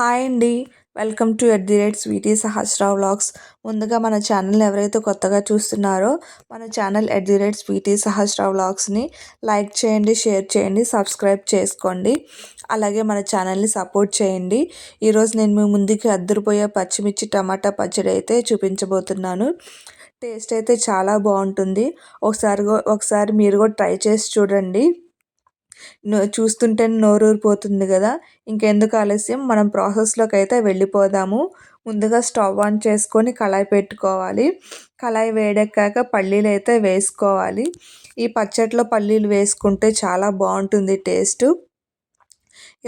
Hi అండి. Welcome to at the rate sweety Sahasra vlogs. ముందుగా మన ఛానల్ ఎవరైతే కొత్తగా చూస్తున్నారో మన channel at the rate sweety Sahasra వ్లాగ్స్ని like చేయండి షేర్ చేయండి సబ్స్క్రైబ్ చేసుకోండి. అలాగే మన ఛానల్ని సపోర్ట్ చేయండి. ఈరోజు నేను మీ ముందుకి అద్దరిపోయే పచ్చిమిర్చి టమాటా పచ్చడి అయితే చూపించబోతున్నాను. టేస్ట్ అయితే చాలా బాగుంటుంది. ఒకసారి ఒకసారి మీరు కూడా ట్రై చేసి చూడండి. చూస్తుంటే నోరూరిపోతుంది కదా. ఇంకెందుకు ఆలస్యం? మనం ప్రాసెస్లోకి అయితే వెళ్ళిపోదాము. ముందుగా స్టవ్ ఆన్ చేసుకొని కళాయి పెట్టుకోవాలి. కళాయి వేడెక్కాక పల్లీలు అయితే వేసుకోవాలి. ఈ పచ్చట్లో పల్లీలు వేసుకుంటే చాలా బాగుంటుంది టేస్ట్.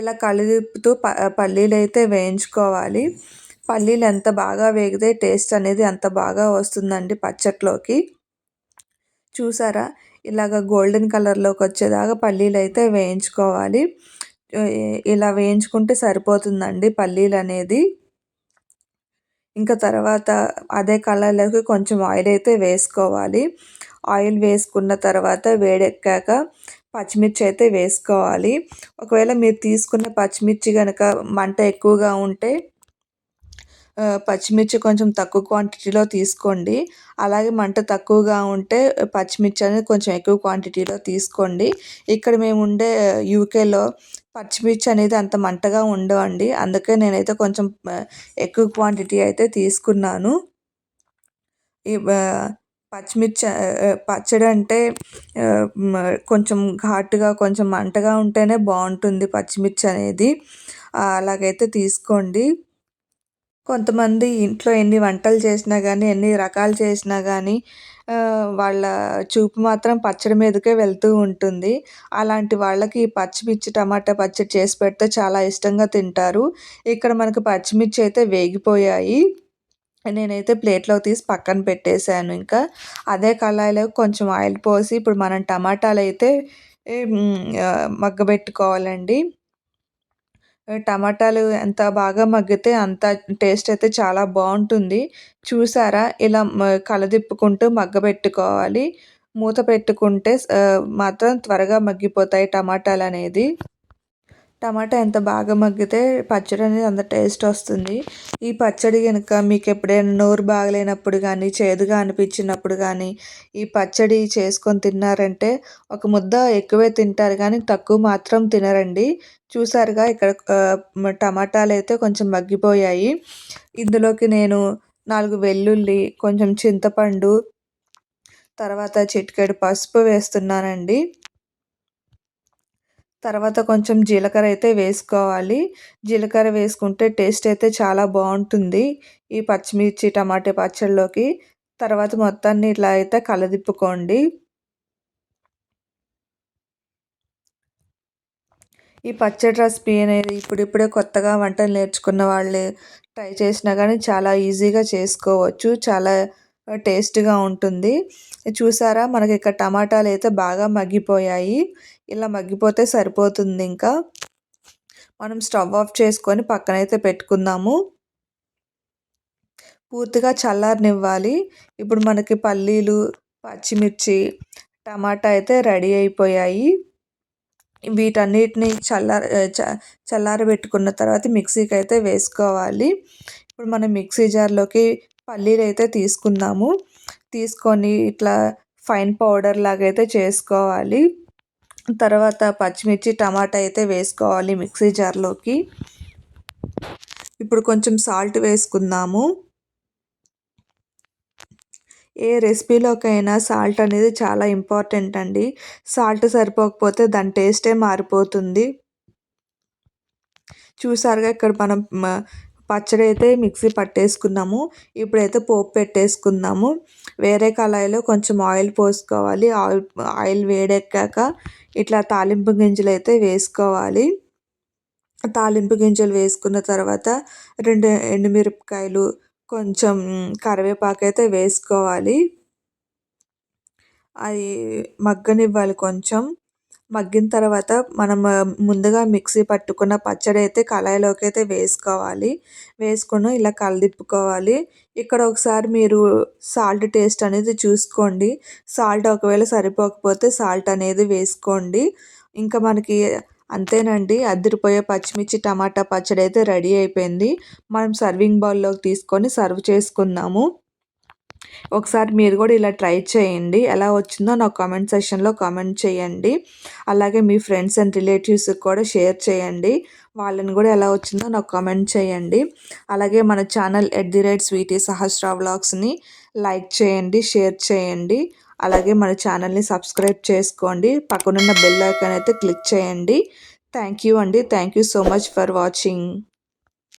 ఇలా కలిదిప్పుతూ ప పల్లీలు అయితే వేయించుకోవాలి. పల్లీలు ఎంత బాగా వేగితే టేస్ట్ అనేది అంత బాగా వస్తుందండి పచ్చట్లోకి. చూసారా? ఇలాగ గోల్డెన్ కలర్లోకి వచ్చేదాకా పల్లీలు అయితే వేయించుకోవాలి ఇలా వేయించుకుంటే సరిపోతుందండి పల్లీలు అనేది ఇంకా తర్వాత అదే కలర్లోకి కొంచెం ఆయిల్ అయితే వేసుకోవాలి. ఆయిల్ వేసుకున్న తర్వాత వేడెక్కాక పచ్చిమిర్చి అయితే వేసుకోవాలి. ఒకవేళ మీరు తీసుకున్న పచ్చిమిర్చి కనుక మంట ఎక్కువగా ఉంటే పచ్చిమిర్చి కొంచెం తక్కువ క్వాంటిటీలో తీసుకోండి. అలాగే మంట తక్కువగా ఉంటే పచ్చిమిర్చి అనేది కొంచెం ఎక్కువ క్వాంటిటీలో తీసుకోండి. ఇక్కడ మేము ఉండే యూకేలో పచ్చిమిర్చి అనేది అంత మంటగా ఉండవండి. అందుకే నేనైతే కొంచెం ఎక్కువ క్వాంటిటీ అయితే తీసుకున్నాను. ఈ పచ్చిమిర్చి పచ్చడి అంటే కొంచెం ఘాటుగా కొంచెం మంటగా ఉంటేనే బాగుంటుంది పచ్చిమిర్చి అనేది. అలాగైతే తీసుకోండి. కొంతమంది ఇంట్లో ఎన్ని వంటలు చేసినా కానీ ఎన్ని రకాలు చేసినా కానీ వాళ్ళ చూపు మాత్రం పచ్చడి మీదకే వెళ్తూ ఉంటుంది. అలాంటి వాళ్ళకి పచ్చిమిర్చి టమాటా పచ్చడి చేసి పెడితే చాలా ఇష్టంగా తింటారు. ఇక్కడ మనకు పచ్చిమిర్చి అయితే వేగిపోయాయి. నేనైతే ప్లేట్లో తీసి పక్కన పెట్టేశాను ఇంకా. అదే కళాయిలో కొంచెం ఆయిల్ పోసి ఇప్పుడు మనం టమాటాలు అయితే మగ్గబెట్టుకోవాలండి. టమాటాలు ఎంత బాగా మగ్గితే అంత టేస్ట్ అయితే చాలా బాగుంటుంది. చూసారా? ఇలా కలదిప్పుకుంటూ మగ్గబెట్టుకోవాలి. మూత పెట్టుకుంటే మాత్రం త్వరగా మగ్గిపోతాయి టమాటాలు అనేది టమాటా ఎంత బాగా మగ్గితే పచ్చడి అనేది అంత టేస్ట్ వస్తుంది. ఈ పచ్చడి కనుక మీకు ఎప్పుడైనా నోరు బాగలేనప్పుడు కానీ చేదుగా అనిపించినప్పుడు కానీ ఈ పచ్చడి చేసుకొని తిన్నారంటే ఒక ముద్ద ఎక్కువే తింటారు కానీ తక్కువ మాత్రం తినరండి. చూసారుగా ఇక్కడ టమాటాలు అయితే కొంచెం మగ్గిపోయాయి. ఇందులోకి నేను నాలుగు వెల్లుల్లి కొంచెం చింతపండు తర్వాత చిటికెడు పసుపు వేస్తున్నానండి. తర్వాత కొంచెం జీలకర్ర అయితే వేసుకోవాలి. జీలకర్ర వేసుకుంటే టేస్ట్ అయితే చాలా బాగుంటుంది ఈ పచ్చిమిర్చి టమాటా పచ్చళ్ళలోకి. తర్వాత మొత్తాన్ని ఇట్లా అయితే కలదిప్పుకోండి. ఈ పచ్చడి రెసిపీ అనేది ఇప్పుడిప్పుడే కొత్తగా వంటలు నేర్చుకున్న వాళ్ళు ట్రై చేసినా కానీ చాలా ఈజీగా చేసుకోవచ్చు. చాలా టేస్ట్గా ఉంటుంది. చూసారా? మనకి ఇక్కడ టమాటాలు అయితే బాగా మగ్గిపోయాయి. ఇలా మగ్గిపోతే సరిపోతుంది ఇంకా. మనం స్టవ్ ఆఫ్ చేసుకొని పక్కనైతే పెట్టుకుందాము. పూర్తిగా చల్లారనివ్వాలి. ఇప్పుడు మనకి పల్లీలు పచ్చిమిర్చి టమాటా అయితే రెడీ అయిపోయాయి. వీటన్నిటిని చల్లార చల్లారబెట్టుకున్న తర్వాత మిక్సీకి అయితే వేసుకోవాలి. ఇప్పుడు మనం మిక్సీ జార్లోకి పల్లీలు అయితే తీసుకుందాము. తీసుకొని ఇట్లా ఫైన్ పౌడర్ లాగా అయితే చేసుకోవాలి. తర్వాత పచ్చిమిర్చి టమాటా అయితే వేసుకోవాలి మిక్సీ జార్లోకి. ఇప్పుడు కొంచెం సాల్ట్ వేసుకుందాము. ఏ రెసిపీలోకైనా సాల్ట్ అనేది చాలా ఇంపార్టెంట్ అండి. సాల్ట్ సరిపోకపోతే దాని టేస్టే మారిపోతుంది. చూసారుగా ఇక్కడ మనం పచ్చడి అయితే మిక్సీ పట్టేసుకున్నాము. ఇప్పుడైతే పోపు పెట్టేసుకుందాము. వేరే కళాయిలో కొంచెం ఆయిల్ పోసుకోవాలి. ఆయిల్ ఆయిల్ వేడెక్కాక ఇట్లా తాలింపు గింజలు అయితే వేసుకోవాలి. తాలింపు గింజలు వేసుకున్న తర్వాత రెండు ఎండుమిరపకాయలు కొంచెం కరివేపాకు అయితే వేసుకోవాలి. అది మగ్గనివ్వాలి కొంచెం. మగ్గిన తర్వాత మనం ముందుగా మిక్సీ పట్టుకున్న పచ్చడి అయితే కళాయిలోకి అయితే వేసుకోవాలి. వేసుకొని ఇలా కలదిప్పుకోవాలి. ఇక్కడ ఒకసారి మీరు సాల్ట్ టేస్ట్ అనేది చూసుకోండి. సాల్ట్ ఒకవేళ సరిపోకపోతే సాల్ట్ అనేది వేసుకోండి. ఇంకా మనకి అంతేనండి అదిరిపోయే పచ్చిమిర్చి టమాటా పచ్చడి అయితే రెడీ అయిపోయింది. మనం సర్వింగ్ బౌల్లోకి తీసుకొని సర్వ్ చేసుకుందాము. ఒకసారి మీరు కూడా ఇలా ట్రై చేయండి. ఎలా వచ్చిందో నాకు కామెంట్ సెషన్లో కామెంట్ చేయండి. అలాగే మీ ఫ్రెండ్స్ అండ్ రిలేటివ్స్కి కూడా షేర్ చేయండి. వాళ్ళని కూడా ఎలా వచ్చిందో నాకు కామెంట్ చేయండి. అలాగే మన channel at the rate sweety Sahasra వ్లాగ్స్ని like చేయండి షేర్ చేయండి. అలాగే మన ఛానల్ని సబ్స్క్రైబ్ చేసుకోండి. పక్కనున్న బెల్ ఐకాన్ అయితే క్లిక్ చేయండి. థ్యాంక్ యూ అండి. Thank you so much for watching.